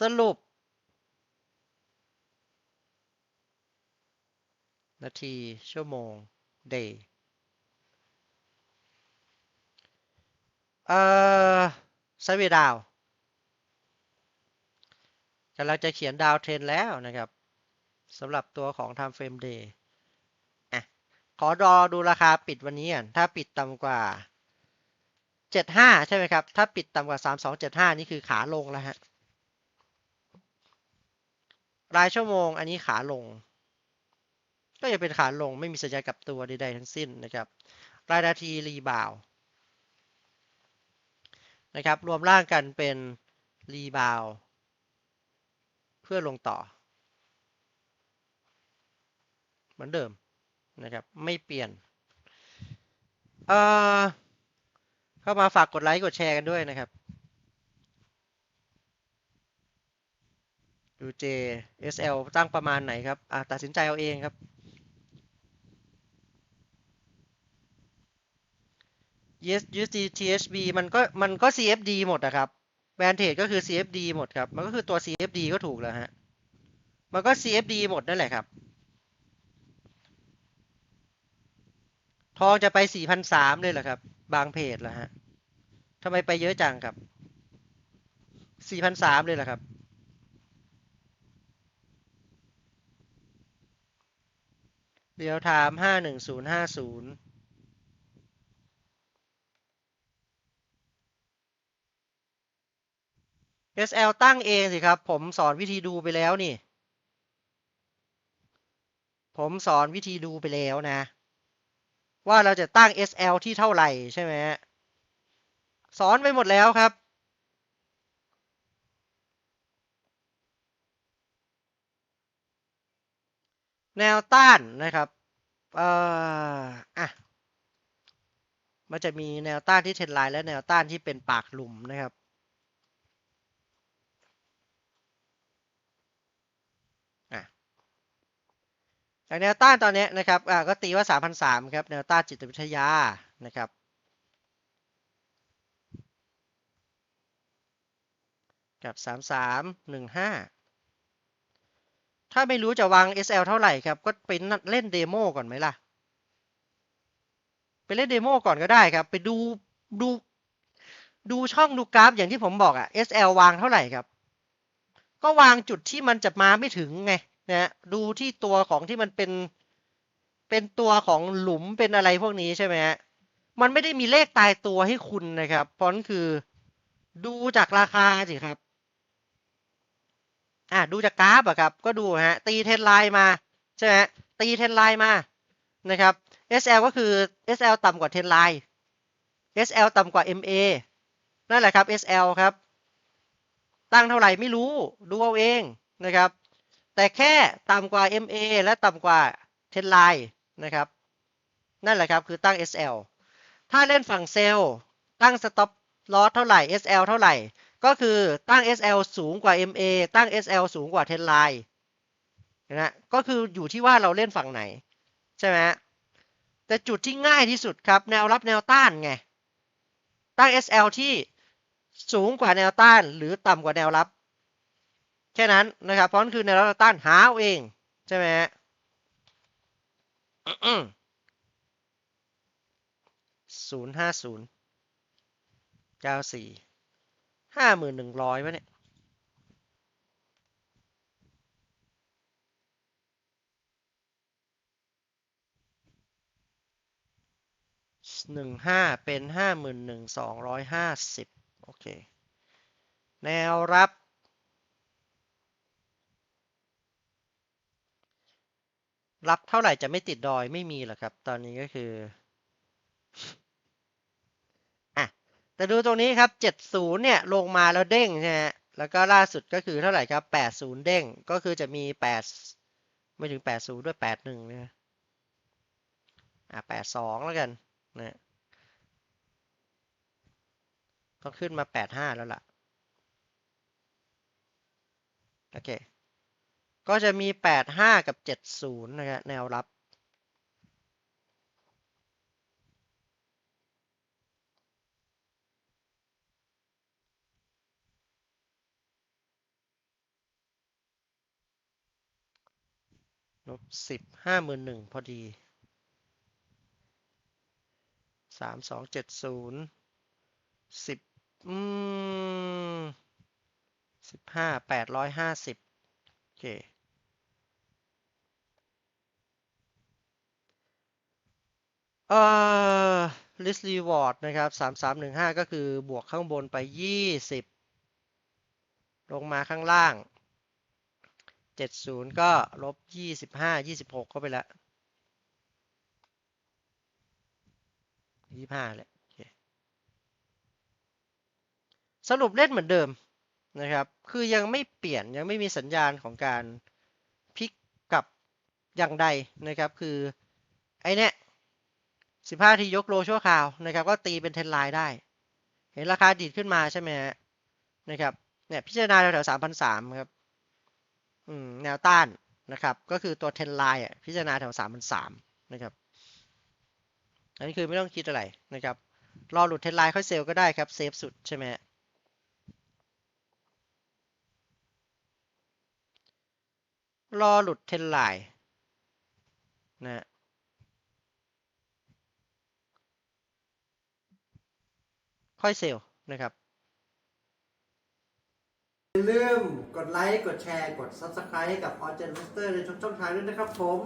สรุป นาที ชั่วโมง day เอ่อไซด์เวย์ดาวกำลังจะเขียนดาวเทรนแล้วนะครับสำหรับตัวของ time frame day อขอรอดูราคาปิดวันนี้ถ้าปิดต่ำกว่า 75 ใช่ไหมครับ ถ้าปิดต่ำกว่า 3275 นี่คือขาลงแล้วฮะ รายชั่วโมงอันนี้ขาลง ก็จะเป็นขาลงไม่มีสัญญาณกับตัวใดๆทั้งสิ้นนะครับ รายนาทีรีบาวนะครับ รวมร่างกันเป็นรีบาวเพื่อลงต่อ เหมือนเดิมนะครับ ไม่เปลี่ยนเอ่อเข้ามาฝากกดไลค์กดแชร์กันด้วยนะครับ UJ SL ตั้งประมาณไหนครับอะตัดสินใจเอาเองครับ Yes USD THB มันก็มันก็ CFD หมดนะครับแบนเทจก็คือ CFD หมดครับ มันก็คือตัว CFD ก็ถูกแล้วฮะ มันก็ CFD หมดนั่นแหละครับ ทองจะไป 4,300 เลยเหรอครับ บางเพจแล้วฮะทำไมไปเยอะจังครับ 4,300 เลยเหรอครับ เรียวไทม์ห้าหนึ่งศูนย์ห้าศูนย์ SL ตั้งเองสิครับ ผมสอนวิธีดูไปแล้วนี่ ผมสอนวิธีดูไปแล้วนะ ว่าเราจะตั้ง SL ที่เท่าไหร่ใช่ไหมสอนไปหมดแล้วครับ แนวต้านนะครับเอ่ออะมันจะมีแนวต้านที่เทรนไลน์และแนวต้านที่เป็นปากหลุมนะครับอะจากแนวต้านตอนนี้นะครับอ่าก็ตีว่า 3,003ครับ แนวต้านจิตวิทยานะครับ กับ 3315 ถ้าไม่รู้จะวาง SL เท่าไหร่ครับ ก็ไปเล่นเดโมก่อนไหมล่ะ ไปเล่นเดโมก่อนก็ได้ครับ ไปดูดูดูช่องดูกราฟอย่างที่ผมบอกอะ SL วางเท่าไหร่ครับ ก็วางจุดที่มันจะมาไม่ถึงไงนะดูที่ตัวของที่มันเป็นเป็นตัวของหลุมเป็นอะไรพวกนี้ใช่ไหมฮะ มันไม่ได้มีเลขตายตัวให้คุณนะครับ เพราะนั่นคือดูจากราคาสิครับ อะดูจากกราฟอะครับ ก็ดูฮะ ตีเทรนไลน์มา ใช่ไหมตีเทรนไลน์มา นะครับ SL ก็คือ SL ต่ำกว่าเทรนไลน์ SL ต่ำกว่า MA นั่นแหละครับ SL ครับ ตั้งเท่าไหร่ไม่รู้ ดูเอาเองนะครับ แต่แค่ต่ำกว่า MA และต่ำกว่าเทรนไลน์นะครับ นั่นแหละครับคือตั้ง SL ถ้าเล่นฝั่งเซลล์ตั้ง stop loss เท่าไหร่ SL เท่าไหร่ ก็คือตั้ง SL สูงกว่า MA ตั้ง SL สูงกว่าเทรนไลน์นะก็คืออยู่ที่ว่าเราเล่นฝั่งไหน ใช่ไหมแต่จุดที่ง่ายที่สุดครับแนวรับแนวต้านไง ตั้ง SL ที่สูงกว่าแนวต้านหรือต่ำกว่าแนวรับ แค่นั้นนะครับเพราะนั่นคือแนวรับแนวต้านหาเอาเองใช่ไหมศูนย์ห้าศูนย์เก้าสี่ ห้าหมื่นหนึ่งร้อยวะเนี่ยหนึ่งห้าเป็นห้าหมื่นหนึ่งสองร้อยห้าสิบโอเค แนวรับรับเท่าไหร่จะไม่ติดดอยไม่มีหรอกครับ ตอนนี้ก็คืออะ แต่ดูตรงนี้ครับเจ็ดศูนย์เนี่ยลงมาแล้วเด้งใช่ไหมแล้วก็ล่าสุดก็คือเท่าไหร่ครับแปดศูนย์เด้ง ก็คือจะมีแปดไม่ถึงแปดศูนย์ด้วยแปดหนึ่งนะอะแปดสองแล้วกันนะต้องขึ้นมาแปดห้าแล้วล่ะ โอเค ก็จะมีแปดห้ากับเจ็ดศูนย์นะครับแนวรับ ลบสิบห้าหมื่นหนึ่งพอดีสามสองเจ็ดศูนย์สิบอืมสิบห้าแปดร้อยห้าสิบโอเคเอ่อ list reward นะครับสามสามหนึ่งห้าก็คือบวกข้างบนไปยี่สิบลงมาข้างล่าง เจ็ดศูนย์ก็ลบยี่สิบห้ายี่สิบหกเข้าไปล้วยี่ห้าแหละสรุปเล่นเหมือนเดิมนะครับ คือยังไม่เปลี่ยนยังไม่มีสัญญาณของการพลิกกลับอย่างใดนะครับ คือไอเนี้ยสิบห้าทียกโลชั่วคราวนะครับ ก็ตีเป็นเทนไลน์ได้ เห็นราคาดีดขึ้นมาใช่ไหมฮะนะครับเนี่ยพิจารณาแถวๆสามพันสามครับ แนวต้านนะครับ ก็คือตัวเทนไลน์พิจารณาแถวสามพันสามนะครับ อันนี้คือไม่ต้องคิดอะไรนะครับ รอหลุดเทนไลน์ค่อยเซลก็ได้ครับ เซฟสุดใช่ไหมรอหลุดเทนไลน์นะค่อยเซลนะครับ อย่าลืมกดไลค์ กดแชร์ กด Subscribe ให้กับ o r g e n Master ในทุกช่องทางด้วยนะครับผม